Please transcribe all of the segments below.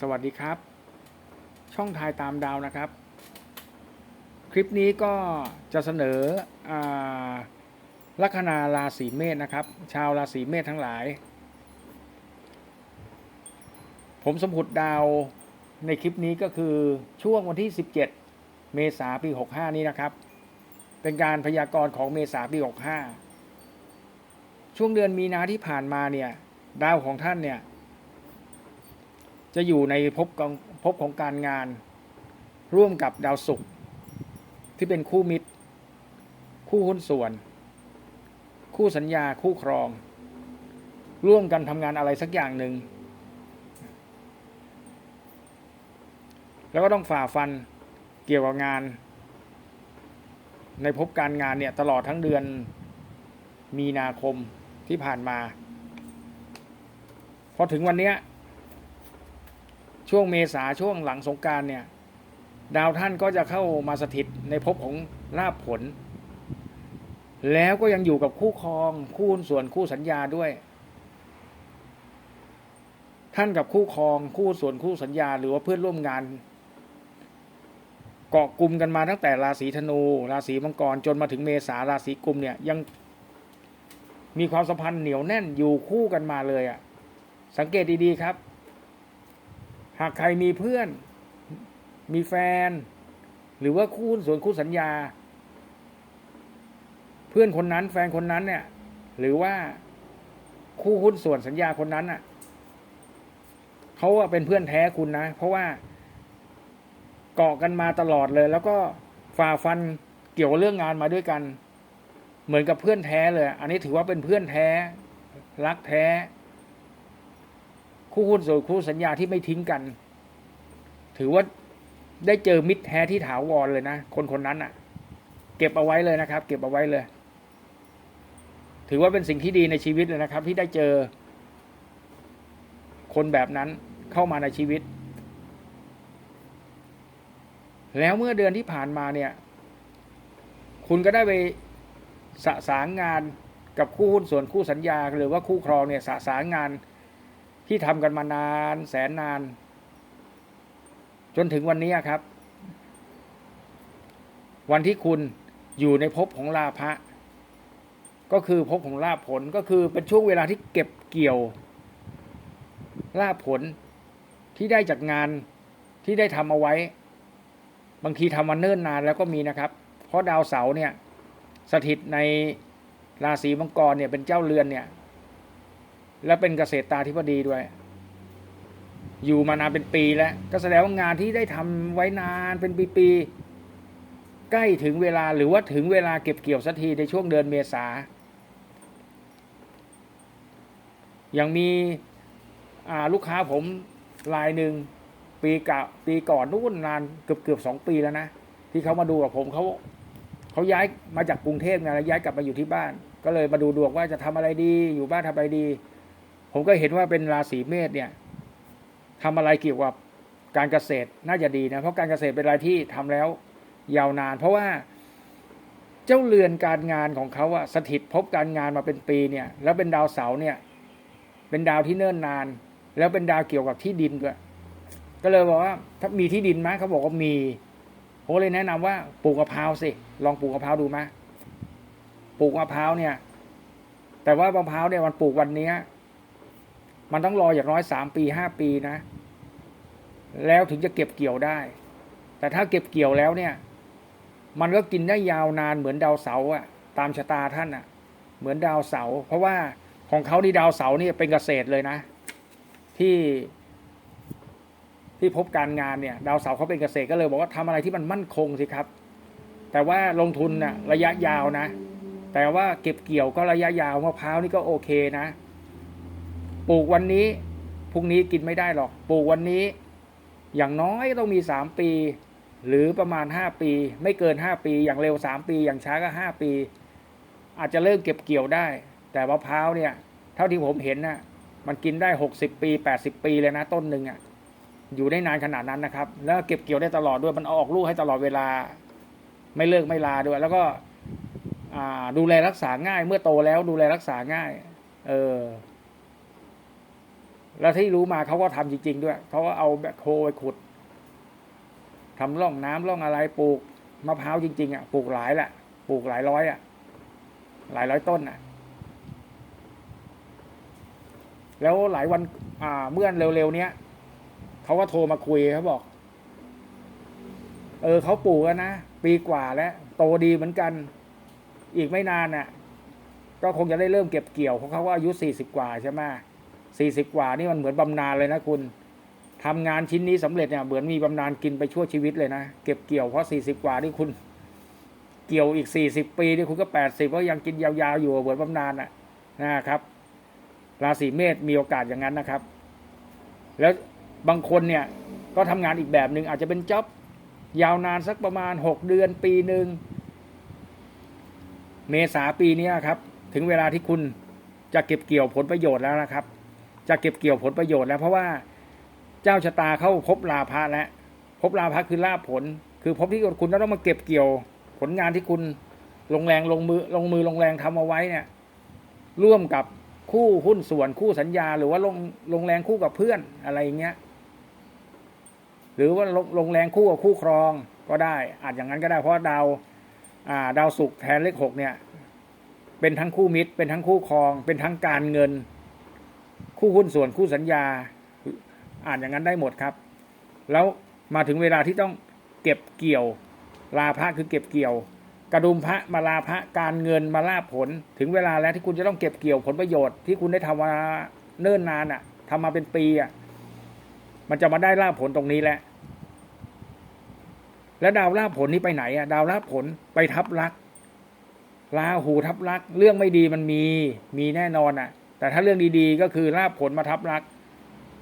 สวัสดีครับ ช่องทายตามดาวนะครับ คลิปนี้ก็จะเสนออลัคนาราศีเมษนะครับ ชาวราศีเมษทั้งหลาย ผมสมผุดดาวในคลิปนี้ก็คือช่วงวันที่ 17 เมษาปี 65 นี้นะครับ เป็นการพยากรณ์ของเมษาปี 65 ช่วงเดือนมีนาที่ผ่านมาเนี่ย ดาวของท่านเนี่ย จะอยู่ในภพของภพของการงาน ร่วมกับดาวศุกร์ที่เป็นคู่มิตร คู่หุ้นส่วน คู่สัญญาคู่ครอง ร่วมกันทำงานอะไรสักอย่างหนึ่งแล้วก็ต้องฝ่าฟันเกี่ยวกับงาน ในภพการงานเนี่ยตลอดทั้งเดือนมีนาคมที่ผ่านมา พอถึงวันเนี้ย ช่วงเมษาช่วงหลังสงการเนี่ย ดาวท่านก็จะเข้ามาสถิตในภพของลาภผล แล้วก็ยังอยู่กับคู่ครองคู่ส่วนคู่สัญญาด้วย ท่านกับคู่ครองคู่ส่วนคู่สัญญา หรือว่าเพื่อนร่วมงาน เกาะกลุ่มกันมาตั้งแต่ราศีธนู ราศีมังกรจนมาถึงเมษาราศีกุมเนี่ยยังมีความสัมพันธ์เหนียวแน่นอยู่คู่กันมาเลยอะ่ะ สังเกตดีๆครับ หากใครมีเพื่อน มีแฟน หรือว่าคู่หุ้นส่วนคู่สัญญา เพื่อนคนนั้น แฟนคนนั้นเนี่ย หรือว่าคู่หุ้นส่วนสัญญาคนนั้นอะเขาเป็นเพื่อนแท้คุณนะ เพราะว่าเกาะกันมาตลอดเลย แล้วก็ฝ่าฟันเกี่ยวเรื่องงานมาด้วยกัน เหมือนกับเพื่อนแท้เลย อันนี้ถือว่าเป็นเพื่อนแท้ รักแท้ คู่หุ้นส่วนคู่สัญญาที่ไม่ทิ้งกัน ถือว่าได้เจอมิตรแท้ที่ถาวรเลยนะ คนคนนั้นอะ่ะ เก็บเอาไว้เลยนะครับ เก็บเอาไว้เลย ถือว่าเป็นสิ่งที่ดีในชีวิตเลยนะครับ ที่ได้เจอ คนแบบนั้นเข้ามาในชีวิต แล้วเมื่อเดือนที่ผ่านมาเนี่ย คุณก็ได้ไปสะสางงานกับคู่หุ้นส่วนคู่สัญญาหรือว่าคู่ครองเนี่ยสะสางงาน ที่ทำกันมานานแสนนาน จนถึงวันนี้ครับ วันที่คุณอยู่ในภพของลาภะก็คือภพของลาภผลก็คือเป็นช่วงเวลาที่เก็บเกี่ยวลาภผลที่ได้จากงานที่ได้ทำเอาไว้ บางทีทำมาเนิ่นนานแล้วก็มีนะครับ เพราะดาวเสาร์เนี่ยสถิตในราศีมังกรเนี่ยเป็นเจ้าเรือนเนี่ย และเป็นเกษตรตาธิบดีด้วย อยู่มานานเป็นปีแล้ว ก็แสดงว่างานที่ได้ทำไว้นานเป็นปีๆใกล้ถึงเวลาหรือว่าถึงเวลาเก็บเกี่ยวสักทีในช่วงเดือนเมษายังมีลูกค้าผมรายหนึ่งปีกะปีก่อนนู่นนานเกือบเกือบสองปีแล้วนะที่เขามาดูกับผมเขาเขาย้ายมาจากกรุงเทพไงแล้วย้ายกลับมาอยู่ที่บ้าน ก็เลยมาดูดวงว่าจะทำอะไรดี อยู่บ้านทำอะไรดี ผมก็เห็นว่าเป็นราศีเมษเนี่ยทำอะไรเกี่ยวกับการเกษตรน่าจะดีนะเพราะการเกษตรเป็นอะไรที่ทำแล้วยาวนาน เพราะว่าเจ้าเรือนการงานของเขาอะสถิตพบการงานมาเป็นปีเนี่ยแล้วเป็นดาวเสาร์เนี่ย เป็นดาวที่เนิ่นนาน แล้วเป็นดาวเกี่ยวกับที่ดินด้วยก็เลยบอกว่า ถ้ามีที่ดินไหมเขาบอกว่ามีผมเลยแนะนำว่าปลูกมะพร้าวสิลองปลูกมะพร้าวดูไหมปลูกมะพร้าวเนี่ย แต่ว่ามะพร้าวเนี่ยมันปลูกวันเนี้ย มันต้องรออย่างน้อยสามปีห้าปีนะ แล้วถึงจะเก็บเกี่ยวได้ แต่ถ้าเก็บเกี่ยวแล้วเนี่ย มันก็กินได้ยาวนานเหมือนดาวเสาร์อะตามชะตาท่านอะเหมือนดาวเสาร์เพราะว่าของเขานี่ดาวเสาร์นี่เป็นเกษตรเลยนะ ที่ที่พบการงานเนี่ย ดาวเสาร์เขาเป็นเกษตรก็เลยบอกว่าทำอะไรที่มันมั่นคงสิครับ แต่ว่าลงทุนน่ะระยะยาวนะ แต่ว่าเก็บเกี่ยวก็ระยะยาวมะพร้าวนี่ก็โอเคนะ ปลูกวันนี้พรุ่งนี้กินไม่ได้หรอก ปลูกวันนี้ อย่างน้อยต้องมีสามปี หรือประมาณห้าปี ไม่เกินห้าปี อย่างเร็วสามปี อย่างช้าก็ห้าปี อาจจะเริ่มเก็บเกี่ยวได้ แต่มะพร้าวเนี่ย เท่าที่ผมเห็นน่ะมันกินได้หกสิบปีแปดสิบปีเลยนะต้นหนึ่งอะอยู่ได้นานขนาดนั้นนะครับ แล้วเก็บเกี่ยวได้ตลอดด้วยมันออกลูกให้ตลอดเวลา ไม่เลิกไม่ลาด้วย แล้วก็ดูแลรักษาง่าย เมื่อโตแล้วดูแลรักษาง่าย เออ แล้วที่รู้มาเขาก็ทำจริง ๆ ด้วยเขาก็เอาแบคโฮไปขุดทำร่องน้ำร่องอะไรปลูกมะพร้าวจริง ๆอะปลูกหลายแหละปลูกหลายร้อยอะ หลายร้อยต้นอะ แล้วหลายวัน อ่า เมื่อเร็วๆเนี้ยเขาก็โทรมาคุยเขาบอก เออเขาปลูกแล้วนะปีกว่าแล้วโตดีเหมือนกัน อีกไม่นานน่ะ ก็คงจะได้เริ่มเก็บเกี่ยวเพราะเขาก็อายุสี่สิบกว่าใช่ไหม สี่สิบกว่านี่มันเหมือนบำนาญเลยนะคุณทำงานชิ้นนี้สำเร็จเนี่ยเหมือนมีบำนาญกินไปชั่วชีวิตเลยนะเก็บเกี่ยวเพราะสี่สิบกว่านี่คุณ เกี่ยวอีกสี่สิบปีนี่คุณก็แปดสิบก็ยังกินยาวๆอยู่เหมือนบำนาญน่ะนะครับราศีเมษมีโอกาสอย่างนั้นนะครับ แล้วบางคนเนี่ยก็ทำงานอีกแบบหนึ่งอาจจะเป็นจ็อบยาวนานสักประมาณหกเดือนปีหนึ่งเมษาปีนี้ครับ ถึงเวลาที่คุณจะเก็บเกี่ยวผลประโยชน์แล้วนะครับ จะเก็บเกี่ยวผลประโยชน์แล้ว เพราะว่าเจ้าชะตาเข้าพบลาภะแล้วพบลาภะคือลาภผล คือพบที่คุณต้องมาเก็บเกี่ยวผลงานที่คุณลงแรงลงมือลงมือลงแรงทำเอาไว้เนี่ย ร่วมกับคู่หุ้นส่วนคู่สัญญา หรือว่าลงลงแรงคู่กับเพื่อนอะไรอย่างเงี้ยหรือว่าลงลงแรงคู่กับคู่ครองก็ได้ อาจอย่างนั้นก็ได้เพราะดาวอ่าดาวศุกร์แทนเลขหกเนี่ย เป็นทั้งคู่มิตร เป็นทั้งคู่ครอง เป็นทั้งการเงิน คู่หุ้นส่วนคู่สัญญา อ่านอย่างนั้นได้หมดครับ แล้วมาถึงเวลาที่ต้องเก็บเกี่ยว ลาภะคือเก็บเกี่ยว กระดุมพระมาลาภะการเงินมาลาผล ถึงเวลาแล้วที่คุณจะต้องเก็บเกี่ยวผลประโยชน์ที่คุณได้ทำมาเนิ่นนานอะทำมาเป็นปีอะมันจะมาได้ลาผลตรงนี้แหละ แล้วดาวลาผลนี้ไปไหนอะ ดาวลาผลไปทับลักลาหูทับลักเรื่องไม่ดีมันมีมีแน่นอนอะ แต่ถ้าเรื่องดีๆ ก็คือลาภผลมาทับลัก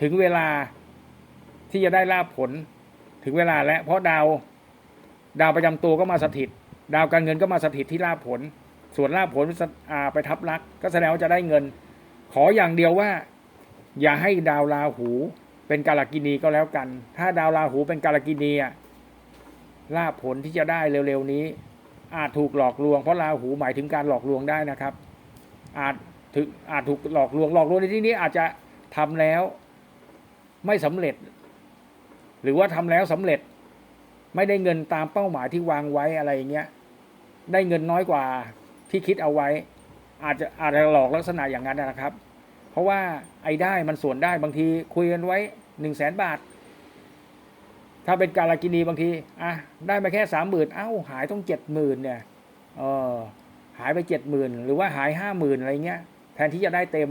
ถึงเวลาที่จะได้ลาภผลถึงเวลาแล้วเพราะดาวดาวประจำตัวก็มาสถิต ดาวการเงินก็มาสถิตที่ลาภผล ส่วนลาภผลไปทับลัก ก็แสดงว่าจะได้เงิน ขออย่างเดียวว่า อย่าให้ดาวราหูเป็นกาลกินีก็แล้วกัน ถ้าดาวราหูเป็นกาลกินีอะลาภผลที่จะได้เร็วๆนี้ อาจถูกหลอกลวงเพราะราหูหมายถึงการหลอกลวงได้นะครับ อาจ ถึงอาจถูกหลอกลวงหลอกลวงในที่นี้อาจจะทำแล้วไม่สำเร็จ หรือว่าทำแล้วสำเร็จ ไม่ได้เงินตามเป้าหมายที่วางไว้อะไรอย่างเงี้ยได้เงินน้อยกว่าที่คิดเอาไว้ อาจจะอาจจะหลอกลักษณะอย่างนั้นนะครับ เพราะว่าไอ้ได้มันส่วนได้บางทีคุยกันไว้หนึ่งแสนบาท ถ้าเป็นการากินีบางทีอะได้มาแค่สามหมื่นเอ้าหายต้องเจ็ดหมื่นเนี่ยเออหายไปเจ็ดหมื่นหรือว่าหายห้าหมื่นอะไรเงี้ย แทนที่จะได้เต็ม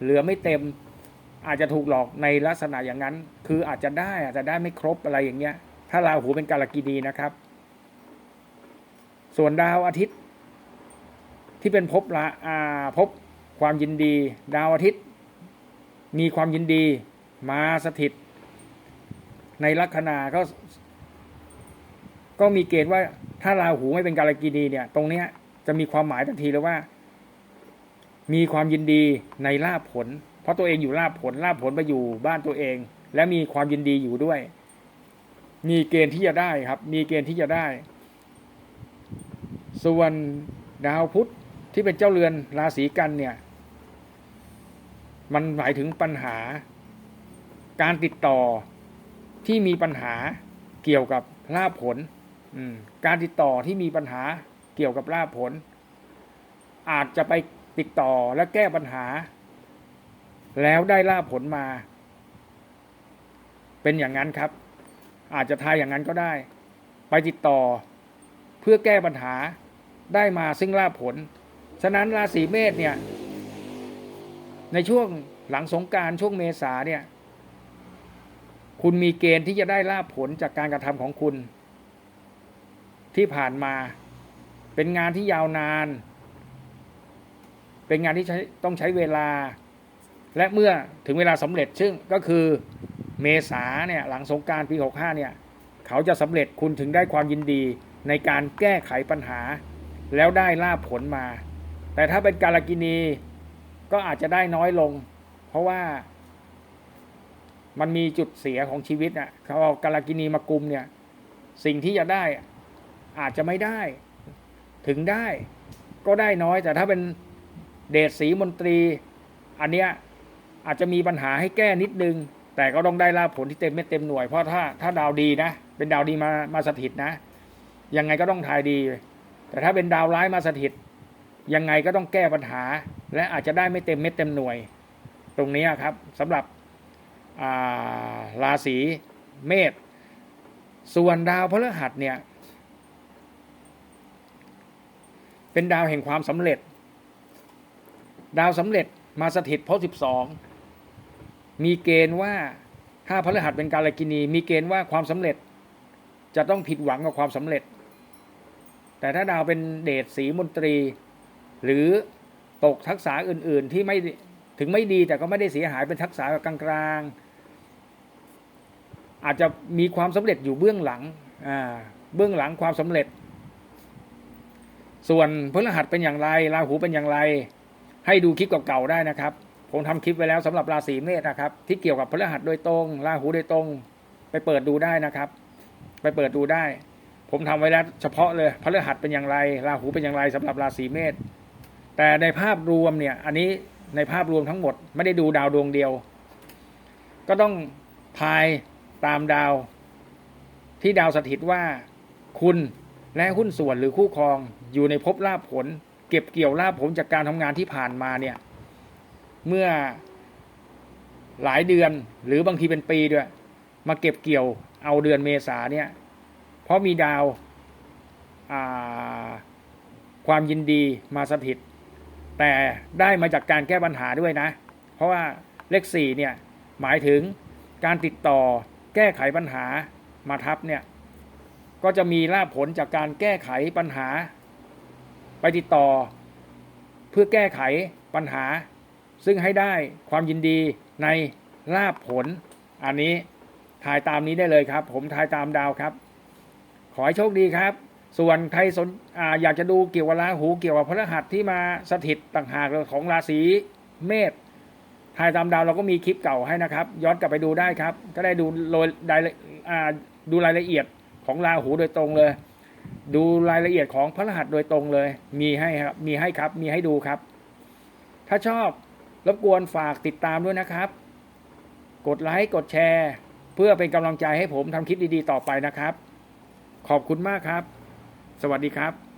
เหลือไม่เต็ม อาจจะถูกหลอกในลักษณะอย่างนั้น คืออาจจะได้อาจจะได้ไม่ครบอะไรอย่างเงี้ย ถ้าราหูเป็นการากินีนะครับ ส่วนดาวอาทิตย์ ที่เป็นภพละอาภพความยินดี ดาวอาทิตย์ มีความยินดีมาสถิต ในลัคนาก็ ก็มีเกณฑ์ว่าถ้าราหูไม่เป็นกาลกินีเนี่ย ตรงเนี้ยจะมีความหมายทันทีเลยว่า มีความยินดีในลาภผล เพราะตัวเองอยู่ลาภผลลาภผลไปอยู่บ้านตัวเอง และมีความยินดีอยู่ด้วย มีเกณฑ์ที่จะได้ครับ มีเกณฑ์ที่จะได้ ส่วนดาวพุธที่เป็นเจ้าเรือนราศีกันเนี่ย มันหมายถึงปัญหา การติดต่อที่มีปัญหาเกี่ยวกับลาภผลการติดต่อที่มีปัญหาเกี่ยวกับลาภผล อาจจะไป ติดต่อและแก้ปัญหา แล้วได้ล่าผลมา เป็นอย่างนั้นครับ อาจจะทายอย่างนั้นก็ได้ ไปติดต่อ เพื่อแก้ปัญหาได้มาซึ่งล่าผล ฉะนั้นราศีเมษเนี่ย ในช่วงหลังสงการช่วงเมษาเนี่ย คุณมีเกณฑ์ที่จะได้ลาผลจากการกระทำของคุณ ที่ผ่านมา เป็นงานที่ยาวนาน เป็นงานที่ใช้ต้องใช้เวลา และเมื่อถึงเวลาสำเร็จซึ่งก็คือเมษาเนี่ยหลังสงกรารปี 65เนี่ยเขาจะสำเร็จคุณถึงได้ความยินดีในการแก้ไขปัญหา แล้วได้ลาผลมา แต่ถ้าเป็นการกินีก็อาจจะได้น้อยลง เพราะว่ามันมีจุดเสียของชีวิตอะเขาเอาการกินีมากุมเนี่ยสิ่งที่จะได้อาจจะไม่ได้ ถึงได้ก็ได้น้อยแต่ถ้าเป็น เดชสีมนตรี อันเนี้ยอาจจะมีปัญหาให้แก้นิดนึง แต่ก็ต้องได้ลาภผลที่เต็มเม็ดเต็มหน่วย เพราะถ้าถ้าดาวดีนะ เป็นดาวดีมามาสถิตนะ ยังไงก็ต้องทายดี แต่ถ้าเป็นดาวร้ายมาสถิต ยังไงก็ต้องแก้ปัญหา และอาจจะได้ไม่เต็มเม็ดเต็มหน่วย ตรงนี้ครับสำหรับาราศีเมษส่วนดาวพฤหัสเนี่ยเป็นดาวแห่งความสำเร็จ ดาวสำเร็จมาสถิตเพราะสิบสองมีเกณฑ์ว่าถ้าพฤหัสเป็นการกินี มีเกณฑ์ว่าความสำเร็จ จะต้องผิดหวังกับความสำเร็จ แต่ถ้าดาวเป็นเดชสีมนตรี หรือตกทักษะอื่น ๆ ที่ไม่ถึงไม่ดีแต่ก็ไม่ได้เสียหายเป็นทักษะกลางๆ อาจจะมีความสำเร็จอยู่เบื้องหลังเบื้องหลังความสำเร็จ ส่วนพฤหัสเป็นอย่างไรราหูเป็นอย่างไร ให้ดูคลิปเก่าๆได้นะครับผมทำคลิปไว้แล้วสำหรับราศีเมษนะครับที่เกี่ยวกับพฤหัสโดยตรงราหูโดยตรง ไปเปิดดูได้นะครับ ไปเปิดดูได้ ผมทำไว้แล้วเฉพาะเลยพฤหัสเป็นอย่างไร ราหูเป็นอย่างไรสำหรับราศีเมษแต่ในภาพรวมเนี่ย อันนี้ในภาพรวมทั้งหมด ไม่ได้ดูดาวดวงเดียว ก็ต้องทายตามดาว ที่ดาวสถิตว่า คุณและหุ้นส่วนหรือคู่ครองอยู่ในภพลาภผล เก็บเกี่ยวลาภผลจากการทำงานที่ผ่านมาเนี่ย เมื่อหลายเดือนหรือบางทีเป็นปีด้วย มาเก็บเกี่ยวเอาเดือนเมษาเนี่ย เพราะมีดาวาความยินดีมาสถิต แต่ได้มาจากการแก้ปัญหาด้วยนะ เพราะว่าเลขสี่เนี่ยหมายถึงการติดต่อแก้ไขปัญหามาทับเนี่ยก็จะมีลาภผลจากการแก้ไขปัญหา ไปติดต่อ เพื่อแก้ไขปัญหา ซึ่งให้ได้ความยินดีในลาภผล อันนี้ทายตามนี้ได้เลยครับ ผมทายตามดาวครับ ขอให้โชคดีครับ ส่วนใครสนออยากจะดูเกี่ยวกับราหูเกี่ยวกับพฤหัสที่มาสถิตต่างหากของราศีเมษทายตามดาวเราก็มีคลิปเก่าให้นะครับ ย้อนกลับไปดูได้ครับ ก็ได้ดูโดยรายดูรายละเอียดของราหูโดยตรงเลย ดูรายละเอียดของพระรหัสโดยตรงเลย มีให้ครับ มีให้ครับ มีให้ดูครับ ถ้าชอบรบกวนฝากติดตามด้วยนะครับ กดไลค์กดแชร์ เพื่อเป็นกำลังใจให้ผมทำคลิปดีๆ ต่อไปนะครับ ขอบคุณมากครับ สวัสดีครับ